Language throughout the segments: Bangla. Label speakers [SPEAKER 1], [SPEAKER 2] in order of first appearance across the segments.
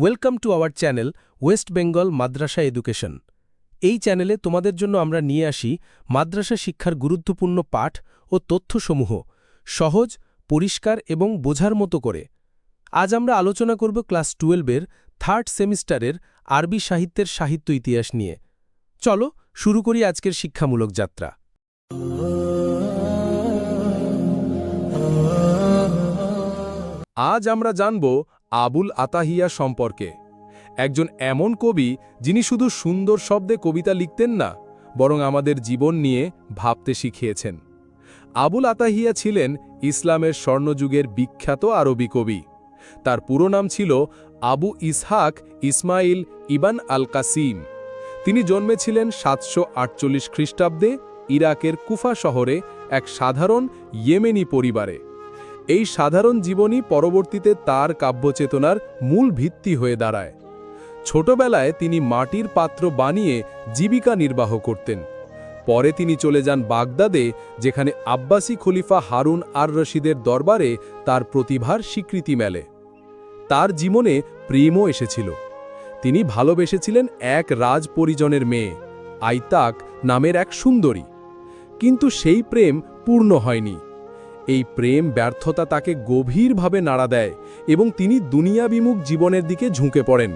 [SPEAKER 1] Welcome to our channel West Bengal Madrasa education. এই চ্যানেলে তোমাদের জন্য আমরা নিয়ে আসি মাদ্রাসা শিক্ষার গুরুত্বপূর্ণ পাঠ ও তথ্যসমূহ সহজ, পরিষ্কার এবং বোঝার মতো করে। আজ আমরা আলোচনা করব ক্লাস টুয়েলভের থার্ড সেমিস্টারের আরবি সাহিত্যের সাহিত্য ইতিহাস নিয়ে। চলো শুরু করি আজকের শিক্ষামূলক যাত্রা।
[SPEAKER 2] আজ আমরা জানব আবুল আতাহিয়া সম্পর্কে। একজন এমন কবি যিনি শুধু সুন্দর শব্দে কবিতা লিখতেন না, বরং আমাদের জীবন নিয়ে ভাবতে শিখিয়েছেন। আবুল আতাহিয়া ছিলেন ইসলামের স্বর্ণযুগের বিখ্যাত আরবি কবি। তার পুরো নাম ছিল আবু ইসহাক ইসমাইল ইবান আল কাসিম তিনি জন্মেছিলেন সাতশো আটচল্লিশ খ্রিস্টাব্দে ইরাকের কুফা শহরে এক সাধারণ ইয়েমেনি পরিবারে। এই সাধারণ জীবনই পরবর্তীতে তার কাব্যচেতনার মূল ভিত্তি হয়ে দাঁড়ায়। ছোটবেলায় তিনি মাটির পাত্র বানিয়ে জীবিকা নির্বাহ করতেন। পরে তিনি চলে যান বাগদাদে, যেখানে আব্বাসী খলিফা হারুন আর রশিদের দরবারে তার প্রতিভার স্বীকৃতি মেলে। তার জীবনে প্রেমও এসেছিল। তিনি ভালোবেসেছিলেন এক রাজ পরিজনের মেয়ে, আইতাক নামের এক সুন্দরী। কিন্তু সেই প্রেম পূর্ণ হয়নি। এই প্রেম ব্যর্থতা তাকে গভীরভাবে নাড়া দেয় এবং তিনি দুনিয়াবিমুখ জীবনের দিকে ঝুঁকে পড়েন।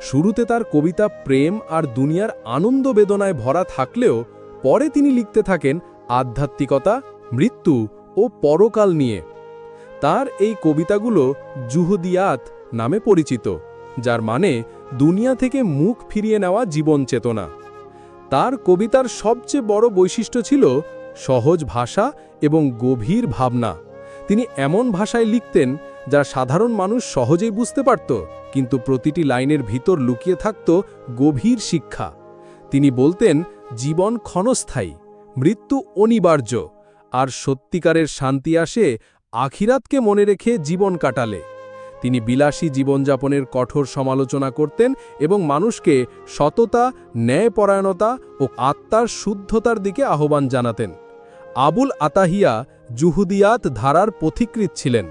[SPEAKER 2] শুরুতে তার কবিতা প্রেম আর দুনিয়ার আনন্দ বেদনায় ভরা থাকলেও পরে তিনি লিখতে থাকেন আধ্যাত্মিকতা, মৃত্যু ও পরকাল নিয়ে। তার এই কবিতাগুলো জুহুদিয়াত নামে পরিচিত, যার মানে দুনিয়া থেকে মুখ ফিরিয়ে নেওয়া জীবন চেতনা। তার কবিতার সবচেয়ে বড় বৈশিষ্ট্য ছিল সহজ ভাষা এবং গভীর ভাবনা। তিনি এমন ভাষায় লিখতেন যা সাধারণ মানুষ সহজেই বুঝতে পারত, কিন্তু প্রতিটি লাইনের ভিতর লুকিয়ে থাকত গভীর শিক্ষা। তিনি বলতেন, জীবন ক্ষণস্থায়ী, মৃত্যু অনিবার্য, আর সত্যিকারের শান্তি আসে আখিরাতকে মনে রেখে জীবন কাটালে। তিনি বিলাসী জীবনযাপনের কঠোর সমালোচনা করতেন এবং মানুষকে সততা, ন্যায়পরায়ণতা ও আত্মার শুদ্ধতার দিকে আহ্বান জানাতেন। আবুল আতাহিয়া জুহুদিয়াত ধারার পথিকৃত ছিলেন।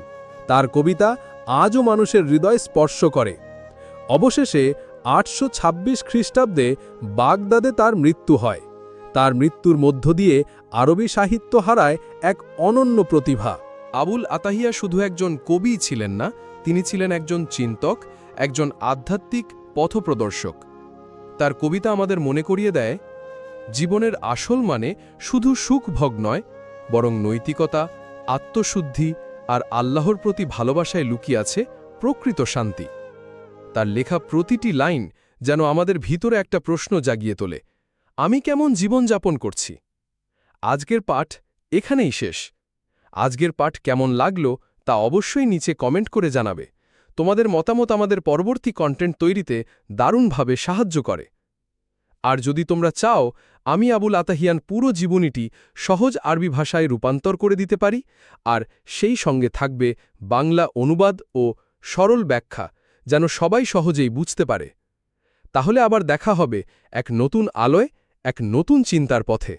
[SPEAKER 2] তার কবিতা আজও মানুষের হৃদয় স্পর্শ করে। অবশেষে আটশো ছাব্বিশ খ্রিস্টাব্দে বাগদাদে তার মৃত্যু হয়। তার মৃত্যুর মধ্য দিয়ে আরবি সাহিত্য হারায় এক অনন্য প্রতিভা।
[SPEAKER 3] আবুল আতাহিয়া শুধু একজন কবি ছিলেন না, তিনি ছিলেন একজন চিন্তক, একজন আধ্যাত্মিক পথপ্রদর্শক। তার কবিতা আমাদের মনে করিয়ে দেয় জীবনের আসল মানে শুধু সুখ ভোগ নয়, বরং নৈতিকতা, আত্মশুদ্ধি আর আল্লাহর প্রতি ভালোবাসায় লুকিয়ে আছে প্রকৃত শান্তি। তার লেখা প্রতিটি লাইন যেন আমাদের ভিতরে একটা প্রশ্ন জাগিয়ে তোলে, আমি কেমন জীবনযাপন করছি? আজকের পাঠ এখানেই শেষ। আজকের পাঠ কেমন লাগল তা অবশ্যই নিচে কমেন্ট করে জানাবে। তোমাদের মতামত আমাদের পরবর্তী কন্টেন্ট তৈরিতে দারুণভাবে সাহায্য করে। আর যদি তোমরা চাও, আমি আবুল আতাহিয়ান পুরো জীবনীটি সহজ আরবি ভাষায় রূপান্তর করে দিতে পারি, আর সেই সঙ্গে থাকবে বাংলা অনুবাদ ও সরল ব্যাখ্যা, যেন সবাই সহজেই বুঝতে পারে। তাহলে আবার দেখা হবে এক নতুন আলোয়, এক নতুন চিন্তার পথে।